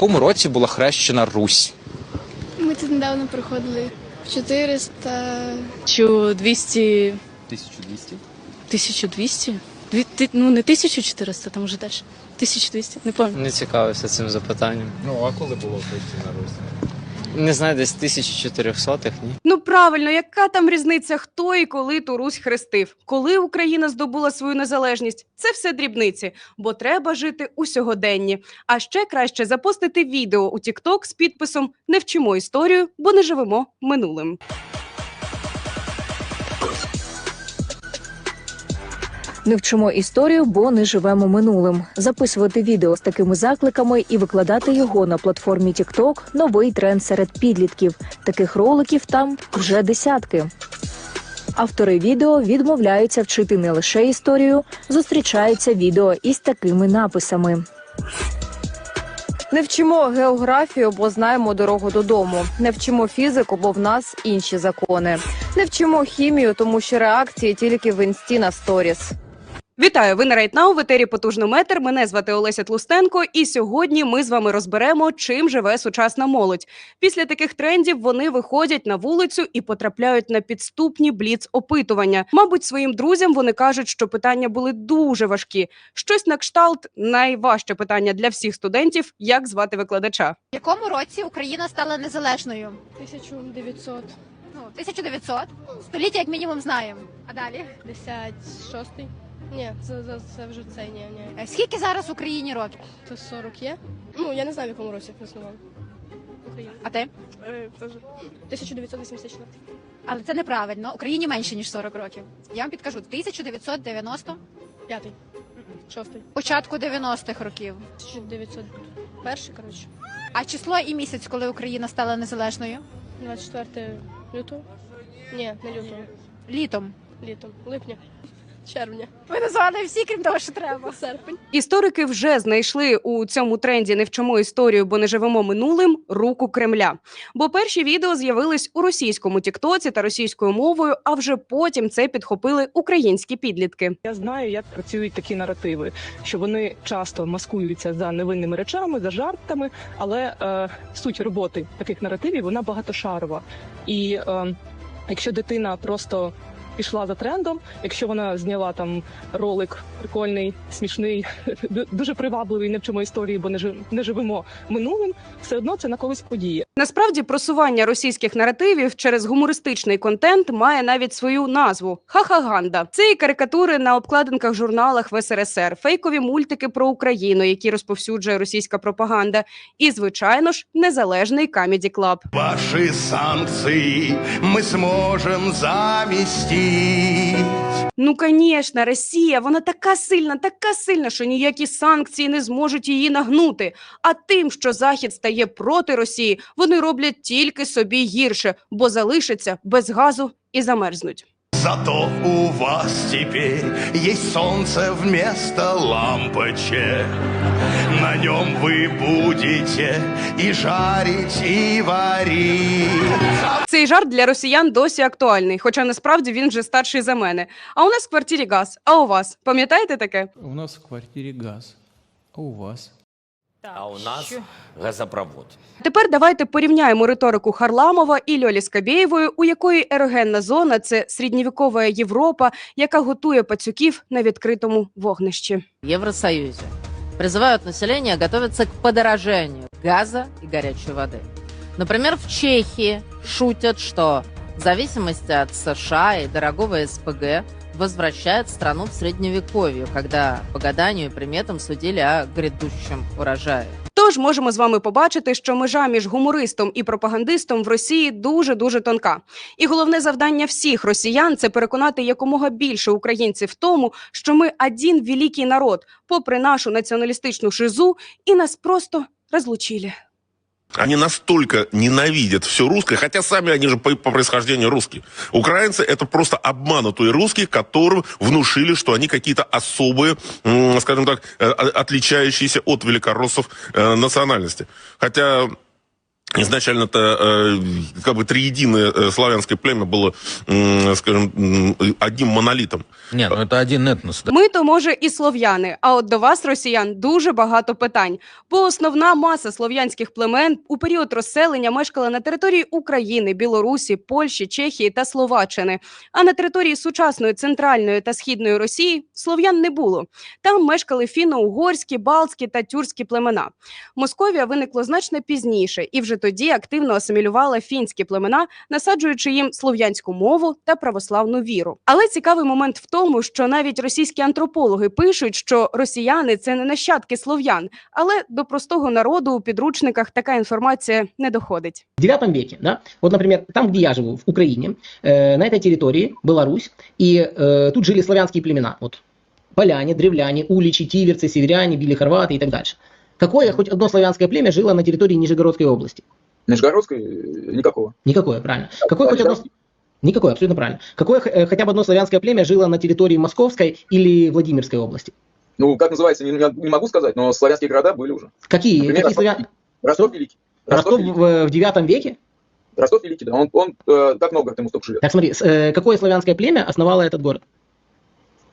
якому році була хрещена Русь? Ми тут недавно проходили в 400. 1200, 1200. 1200? Дві, ти, ну не 1400, там вже далі. 1200, не пам'ятаю. Не цікавився цим запитанням. Ну а коли було хрещена Русь? Не знаю, десь 1400-х, ні. Ну правильно, яка там різниця, хто і коли ту Русь хрестив? Коли Україна здобула свою незалежність? Це все дрібниці, бо треба жити у сьогоденні. А ще краще запостити відео у TikTok з підписом Не вчимо історію, бо не живемо минулим. Не вчимо історію, бо не живемо минулим. Записувати відео з такими закликами і викладати його на платформі TikTok – новий тренд серед підлітків. Таких роликів там вже десятки. Автори відео відмовляються вчити не лише історію, зустрічаються відео із такими написами. Не вчимо географію, бо знаємо дорогу додому. Не вчимо фізику, бо в нас інші закони. Не вчимо хімію, тому що реакції тільки в інсті на сторіс. Вітаю! Ви на Райтнау в етері Потужнометр. Мене звати Олеся Тлустенко, і сьогодні ми з вами розберемо, чим живе сучасна молодь. Після таких трендів вони виходять на вулицю і потрапляють на підступні бліц опитування. Мабуть, своїм друзям вони кажуть, що питання були дуже важкі. Щось на кшталт найважче питання для всіх студентів: як звати викладача. В якому році Україна стала незалежною? 1900. Ну, 1900. Століття, як мінімум, знаємо. А далі? 56. Ні, це, це, це вже це ні, ні. Е, Скільки зараз Україні років? Це 40 є? Ну, я не знаю, в якому році заснували. Україна. А ти? Е, теж. 1984. Але це неправильно. Україні менше ніж 40 років. Я вам підкажу 1990, П'ятий. Шостий. початку 90-х років. 1901, коротше. А число і місяць, коли Україна стала незалежною? 24 лютого. Ні, не лютого. Літом. Літом. Липня. Червня. Ви назвали всі, крім того, що треба. Серпень. Історики вже знайшли у цьому тренді не вчимо історію, бо не живемо минулим руку Кремля. Бо перші відео з'явились у російському тіктоці та російською мовою, а вже потім це підхопили українські підлітки. Я знаю, як працюють такі наративи, що вони часто маскуються за невинними речами, за жартами, але е, суть роботи таких наративів вона багатошарова. І е, якщо дитина просто пішла за трендом, якщо вона зняла там ролик прикольний, смішний, дуже привабливий, не вчимо історії, бо не жи- не живемо минулим, все одно це на когось подіє. Насправді просування російських наративів через гумористичний контент має навіть свою назву Хахаганда. Це і карикатури на обкладинках журналах в СРСР, фейкові мультики про Україну, які розповсюджує російська пропаганда, і звичайно ж незалежний Камеді Клаб. Ваши санкции мы сможем Ну, звісно, Росія, вона така сильна, така сильна, що ніякі санкції не зможуть її нагнути. А тим, що Захід стає проти Росії, вони роблять тільки собі гірше, бо залишаться без газу і замерзнуть. Зато у вас теперь есть солнце вместо лампочек. На нем вы будете и жарить, и варить. Цей жарт для росіян досі актуальний, хоча насправді він вже старший за мене. А у нас в квартирі газ. А у вас пам'ятаєте таке? У нас в квартире газ. А у вас? А у нас газопровод. Тепер давайте порівняємо риторику Харламова і Льолі Скабєєвої, у якої ерогенна зона це середньовікова Європа, яка готує пацюків на відкритому вогнищі. В Евросоюзе призывают население готовиться к подорожанию газа и горячей воды. Например, в Чехии шутят, что в зависимости от США и дорогого СПГ возвращает страну в средневековье, когда по гаданию и приметам судили о грядущем урожае. Тож можемо з вами побачити, що межа між гумористом і пропагандистом в Росії дуже дуже тонка. І головне завдання всіх росіян це переконати якомога більше українців в тому, що ми один великий народ, попри нашу націоналістичну шизу, і нас просто розлучили. Они настолько ненавидят все русское, хотя сами они же по, по происхождению русские. Украинцы это просто обманутые русские, которым внушили, что они какие-то особые, м, скажем так, э, о- отличающиеся от великороссов э, национальности. Хотя Изначально-то э, как бы триединое э, славянское племя было, м, скажем, м, одним монолитом. Не, ну это один этнос. да. Ми то може і слов'яни. А от до вас, росіян, дуже багато питань. Бо основна маса слов'янських племен у період розселення мешкала на території України, Білорусі, Польщі, Чехії та Словаччини. А на території сучасної центральної та східної Росії слов'ян не було. Там мешкали фіно-угорські, балтські та тюркські племена. Московія виникло значно пізніше і вже тоді активно асимілювала фінські племена, насаджуючи їм слов'янську мову та православну віру. Але цікавий момент в тому, що навіть російські антропологи пишуть, що росіяни це не нащадки слов'ян, але до простого народу у підручниках така інформація не доходить. В IX веке, да, вот, например, там, где я живу, в Украине, э, на этой территории была Русь, и э, тут жили славянские племена, вот, поляне, древляне, уличи, тиверцы, северяне, били хорваты и так дальше. Какое хоть одно славянское племя жило на территории Нижегородской области? Нижегородской никакого. Никакое, правильно. Какое хоть одно... Никакое, абсолютно правильно. Какое э, хотя бы одно славянское племя жило на территории Московской или Владимирской области? Ну, как называется, не, не могу сказать, но славянские города были уже. Какие? Например, какие Ростов, славян... Ростов Великий. Ростов в, э, в IX веке? Ростов Великий, да. Он, он э, как Новгород ему столько живет. Так смотри, э, какое славянское племя основало этот город?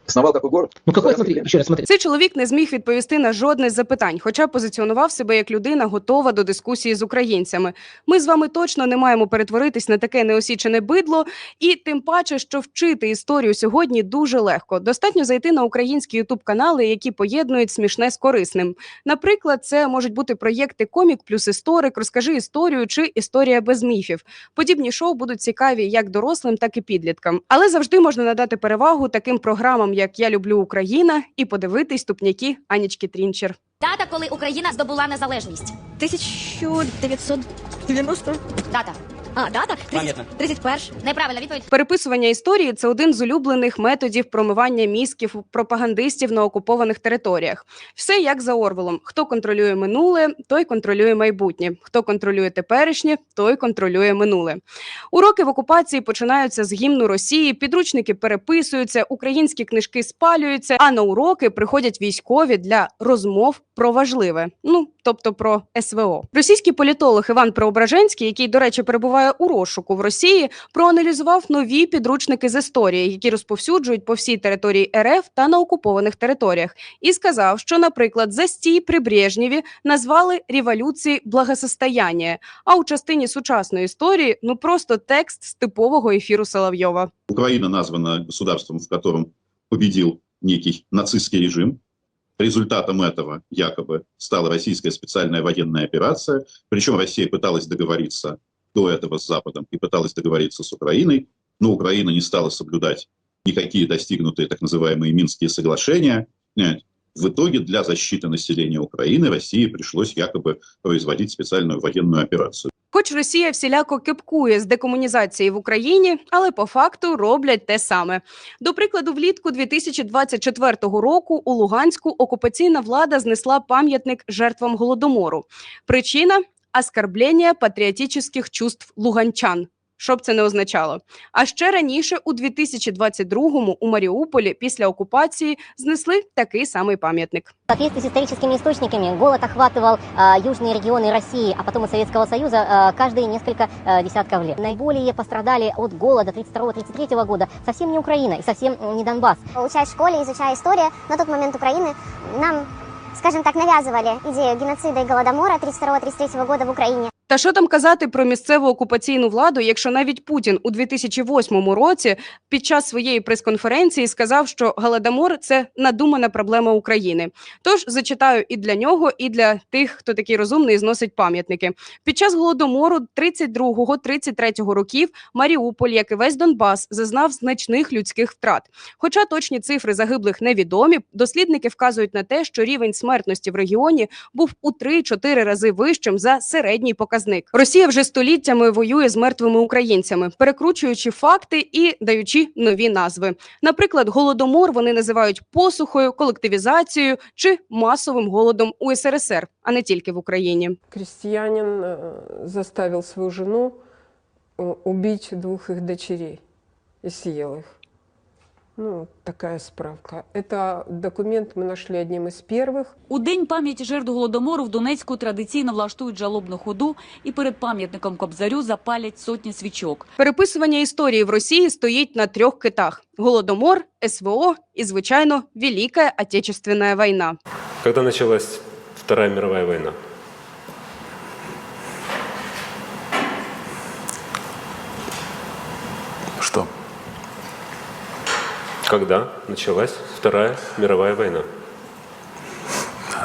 Основал какой город? Ну какой, смотри, еще раз смотри. Цей чоловік не зміг відповісти на жодне з запитань, хоча позиціонував себе як людина, готова до дискусії з українцями. Ми з вами точно не маємо перетворитись на таке неосічене бидло, і тим паче, що вчити історію сьогодні дуже легко. Достатньо зайти на українські ютуб канали, які поєднують смішне з корисним. Наприклад, це можуть бути проєкти Комік плюс історик, розкажи історію чи історія без міфів. Подібні шоу будуть цікаві як дорослим, так і підліткам. Але завжди можна надати перевагу таким програмам, як Я люблю Україна, і подивитись тупняки Анічки Трінчер. Дата, коли Україна здобула незалежність. 1990. Дата. А, дата? 30, 31. Неправильна відповідь. Переписування історії це один з улюблених методів промивання мізків у пропагандистів на окупованих територіях. Все як за Орвелом: хто контролює минуле, той контролює майбутнє. Хто контролює теперішнє, той контролює минуле. Уроки в окупації починаються з гімну Росії, підручники переписуються, українські книжки спалюються. А на уроки приходять військові для розмов про важливе. Ну тобто про СВО. Російський політолог Іван Преображенський, який, до речі, перебуває у розшуку в Росії, проаналізував нові підручники з історії, які розповсюджують по всій території РФ та на окупованих територіях, і сказав, що, наприклад, застій при Брежнєві назвали революції благосостояння, а у частині сучасної історії ну просто текст з типового ефіру Соловйова. Украина названа государством, в котором победил некий нацистский режим. Результатом этого якобы стала российская специальная военная операция. Причем Россия пыталась договориться до этого с Западом и пыталась договориться с Украиной, но Украина не стала соблюдать никакие достигнутые так называемые Минские соглашения. В итоге для защиты населения Украины России пришлось якобы производить специальную военную операцию. Хоч Росія всіляко кепкує з декомунізації в Україні, але по факту роблять те саме. До прикладу, влітку 2024 року у Луганську окупаційна влада знесла пам'ятник жертвам голодомору. Причина оскорблення патріотичних чувств луганчан Що б це не означало. А ще раніше, у 2022-му у Маріуполі після окупації знесли такий самий пам'ятник. В соответствии с историческими источниками, голод охватывал а, южные регионы России, а потом и Советского Союза а, каждые несколько а, десятков лет. Наиболее пострадали от голода 32-33 года совсем не Украина и совсем не Донбасс. Учась в школе, изучая историю, на тот момент Украины нам, скажем так, навязывали идею геноцида и голодомора 32-33 года в Украине. Та що там казати про місцеву окупаційну владу, якщо навіть Путін у 2008 році під час своєї прес-конференції сказав, що голодомор – це надумана проблема України. Тож зачитаю і для нього, і для тих, хто такий розумний і зносить пам'ятники. Під час голодомору 32-33 років Маріуполь, як і весь Донбас, зазнав значних людських втрат. Хоча точні цифри загиблих невідомі, дослідники вказують на те, що рівень смертності в регіоні був у 3-4 рази вищим за середній показник Росія вже століттями воює з мертвими українцями, перекручуючи факти і даючи нові назви. Наприклад, голодомор вони називають посухою, колективізацією чи масовим голодом у СРСР, а не тільки в Україні. Крестьянин э, заставил свою жену э, убить двух их дочерей и съел их. Ну, такая справка. Это документ мы нашли одним из первых. У день пам'яті жертв голодомору в Донецьку традиційно влаштують жалобну ходу і перед пам'ятником Кобзарю запалять сотні свічок. Переписування історії в Росії стоїть на трьох китах: голодомор, СВО і, звичайно, Велика Отечественна війна. Когда началась Вторая мировая война? Когда началась Вторая мировая война?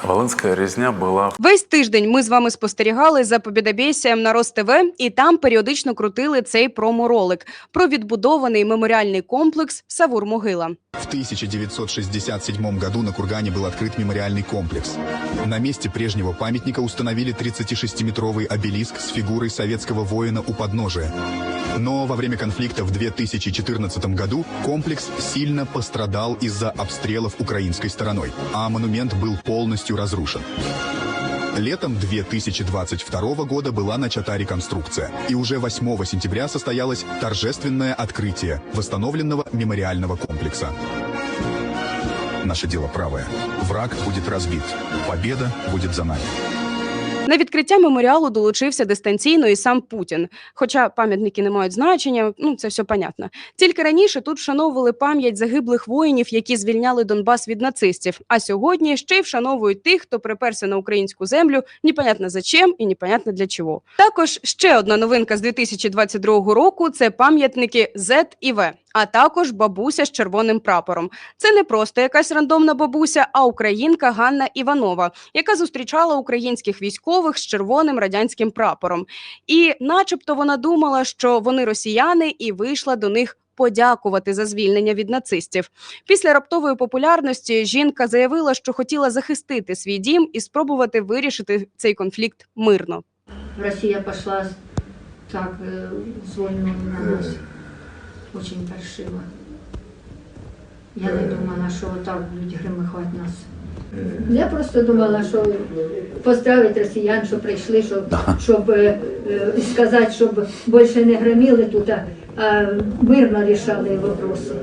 Волынская резня была Весь тиждень ми з вами спостерігали за побідобєсієм на Роств, і там періодично крутили цей промо-ролик про відбудований меморіальний комплекс Савур Могила. В 1967 году на Кургане был открыт мемориальный комплекс. На месте прежнего памятника установили 36-метровый обелиск с фигурой советского воина у подножия. Но во время конфликта в 2014 году комплекс сильно пострадал из-за обстрелов украинской стороной, а монумент был полностью разрушен. Летом 2022 года была начата реконструкция, и уже 8 сентября состоялось торжественное открытие восстановленного мемориального комплекса. Наше дело правое. Враг будет разбит. Победа будет за нами. На відкриття меморіалу долучився дистанційно і сам Путін. Хоча пам'ятники не мають значення, ну це все понятно. Тільки раніше тут вшановували пам'ять загиблих воїнів, які звільняли Донбас від нацистів. А сьогодні ще й вшановують тих, хто приперся на українську землю, непонятно за чим і непонятно для чого. Також ще одна новинка з 2022 року: це пам'ятники Z і В. А також бабуся з червоним прапором. Це не просто якась рандомна бабуся, а українка Ганна Іванова, яка зустрічала українських військових з червоним радянським прапором. І, начебто, вона думала, що вони росіяни, і вийшла до них. Подякувати за звільнення від нацистів після раптової популярності жінка заявила, що хотіла захистити свій дім і спробувати вирішити цей конфлікт мирно. Россия пошла так э, на нас. Очень паршиво. Я не думала, що так будуть гримихати нас. Я просто думала, що поздравити росіян, що прийшли, щоб, щоб е, е, сказати, щоб більше не громили тут, а, а мирно рішали вопроси.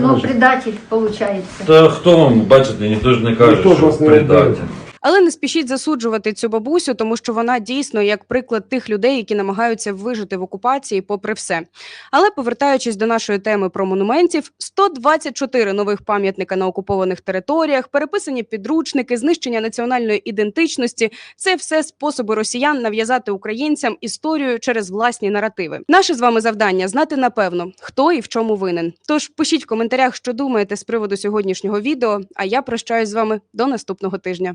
Ну, предатель, виходить. Та хто вам, бачите, ніхто ж не каже, що предатель. Але не спішіть засуджувати цю бабусю, тому що вона дійсно як приклад тих людей, які намагаються вижити в окупації, попри все. Але повертаючись до нашої теми про монументів, 124 нових пам'ятника на окупованих територіях, переписані підручники, знищення національної ідентичності це все способи росіян нав'язати українцям історію через власні наративи. Наше з вами завдання знати напевно, хто і в чому винен. Тож пишіть в коментарях, що думаєте з приводу сьогоднішнього відео. А я прощаюсь з вами до наступного тижня.